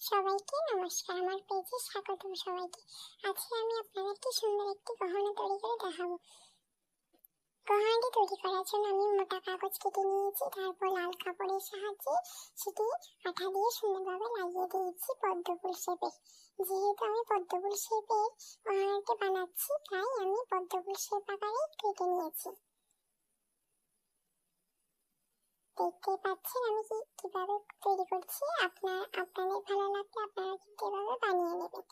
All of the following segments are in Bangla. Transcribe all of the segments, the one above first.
সবাইকে নমস্কার। আমার পেজে স্বাগত সবাইকে। আজকে আমি আপনাদেরকে সুন্দর একটি গহনা তৈরি করে দেখাবো। গহনাটি তৈরি করার জন্য আমি মোটা কাগজ কেটে নিয়েছি, তারপর লাল কাপড়ের সাহায্যে সেটি আঠা দিয়ে সুন্দরভাবে লাগিয়ে দিয়েছি পদ্মফুল শেপের যেহেতু আমি পদ্মফুল শেপের গহনাটি বানাচ্ছি, তাই আমি পদ্মফুল শেপ আকারে কেটে নিয়েছি। দেখতেই পাচ্ছেন, আমি কি কীভাবে তৈরি করছি? আপনার আপনাদের ভালো লাগলে আপনারা কিন্তু এভাবে বানিয়ে নেবেন।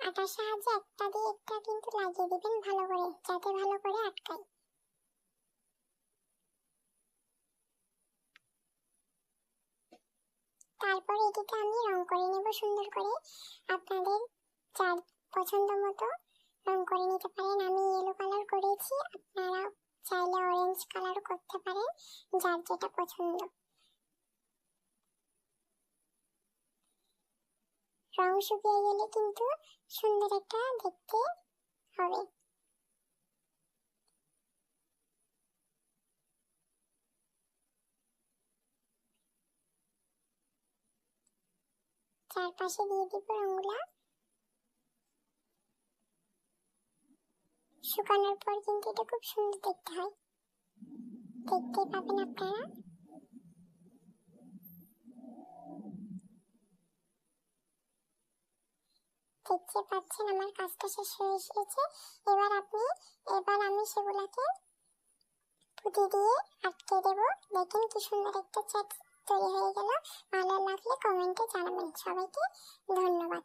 আটার সাহায্যে একটা দিয়ে একটা কিন্তু লাগিয়ে দিবেন ভালো করে, যাতে ভালো করে আটকায়। তারপর এটিতে আমি রং করে নেব সুন্দর করে। আপনাদের যার পছন্দ মতো রং করে নিতে পারেন। আমি ইয়েলো কালার করেছি আপনারা চাইলে অরেঞ্জ কালারও করতে পারেন, যার যেটা পছন্দ। রং শুকিয়ে গেলে কিন্তু সুন্দর একটা দেখতে হবে। চারপাশে দিয়ে দিব রংগুলা শুকানোর পর কিন্তু এটা খুব সুন্দর দেখতে হয়। দেখতেই পাবেন আপনারা। দেখতে পাচ্ছেন আমার কাজটা শেষ হয়ে এসেছে। এবার আপনি, এবার আমি সেগুলাকে পুঁতি দিয়ে আটকে দেব। দেখেন কি সুন্দর একটা চ্যাট তৈরি হয়ে গেল। ভালো লাগলে কমেন্টে জানাবেন সবাইকে। ধন্যবাদ।